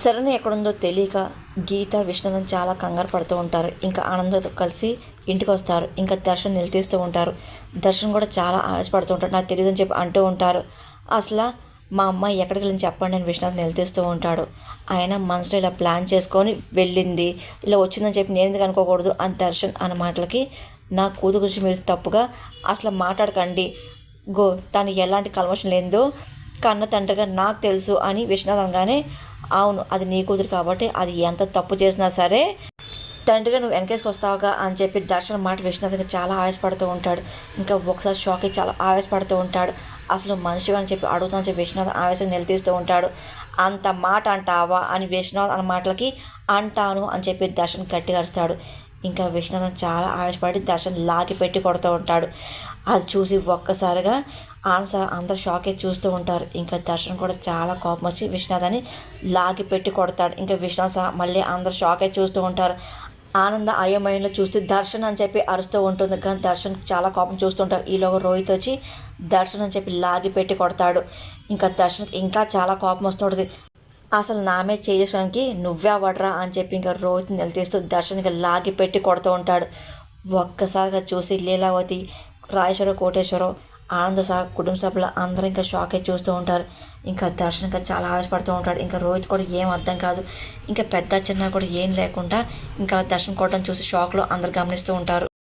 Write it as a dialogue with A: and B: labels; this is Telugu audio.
A: శరణ్ ఎక్కడుందో తెలియక గీత విష్ణుదన్ చాలా కంగారు పడుతూ ఉంటారు. ఇంకా ఆనందతో కలిసి ఇంటికి వస్తారు. ఇంకా దర్శన్ నిలదీస్తూ ఉంటారు. దర్శన్ కూడా చాలా ఆశపడుతూ ఉంటాడు నాకు తెలియదని చెప్పి అంటూ ఉంటారు. అసలు మా అమ్మాయి ఎక్కడికి వెళ్ళి చెప్పండి అని విశ్వనాథ్ నిలదీస్తూ ఉంటాడు. ఆయన మనసులో ఇలా ప్లాన్ చేసుకొని వెళ్ళింది. ఇలా వచ్చిందని చెప్పి నేను ఎందుకు అనుకోకూడదు అని దర్శన్ అన్న మాటలకి నా కూతురు గురించి మీరు తప్పుగా అసలు మాట్లాడకండి. గో తను ఎలాంటి కల్మషం లేదో కన్న తండ్రిగా నాకు తెలుసు అని విశ్వనాథ్ అనగానే అవును అది నీ కూతురు కాబట్టి అది ఎంత తప్పు చేసినా సరే తండ్రిగా నువ్వు వెనకేసుకు వస్తావుగా అని చెప్పి దర్శన మాట విశ్వనాథ్కి చాలా ఆవేశపడుతూ ఉంటాడు. ఇంకా ఒకసారి షాక్కి చాలా ఆవేశపడుతూ ఉంటాడు. అసలు మనిషి అని చెప్పి అడుగుతాను చెప్పి విశ్వనాథ్ ఆవేశం నిలదీస్తూ ఉంటాడు. అంత మాట అంటావా? అని విశ్వనాథ్ అన్న మాటలకి అంటాను అని చెప్పి దర్శన్ గట్టిగా అరుస్తాడు. ఇంకా విశ్వనాథన్ చాలా ఆశపడి దర్శన్ లాగి పెట్టి కొడుతూ ఉంటాడు. అది చూసి ఒక్కసారిగా ఆన్స అందరు షాకే చూస్తూ ఉంటారు. ఇంకా దర్శన్ కూడా చాలా కోపం వచ్చి విశ్వనాథని లాగి పెట్టి కొడతాడు. ఇంకా విశ్వనాథ్ మళ్ళీ అందరు షాకే చూస్తూ ఉంటారు. ఆనంద అయోమయంలో చూస్తే దర్శన్ అని చెప్పి అరుస్తూ ఉంటుంది. కానీ దర్శన్ చాలా కోపం చూస్తుంటారు ఈలోగా రోహిత్ వచ్చి దర్శన్ అని చెప్పి లాగి పెట్టి కొడతాడు. ఇంకా దర్శన్ ఇంకా చాలా కోపం వస్తుంటుంది అసలు నామే చేయడానికి నువ్వే వడరా అని చెప్పి ఇంకా రోహిత్ నిలదీస్తూ దర్శన్కి లాగి పెట్టి కొడుతూ ఉంటాడు. ఒక్కసారిగా చూసి లీలావతి రాజేశ్వర కోటేశ్వరం ఆనంద సహా కుటుంబ సభ్యులు అందరూ ఇంకా షాక్ అయి చూస్తూ ఉంటారు. ఇంకా దర్శన్ ఇంకా చాలా ఆవేశపడుతూ ఉంటాడు. ఇంకా రోహిత్ కూడా ఏం అర్థం కాదు. ఇంకా పెద్ద చిన్న కూడా ఏం లేకుండా ఇంకా దర్శన్ కొట్టడం చూసి షాక్లో అందరు గమనిస్తూ ఉంటారు.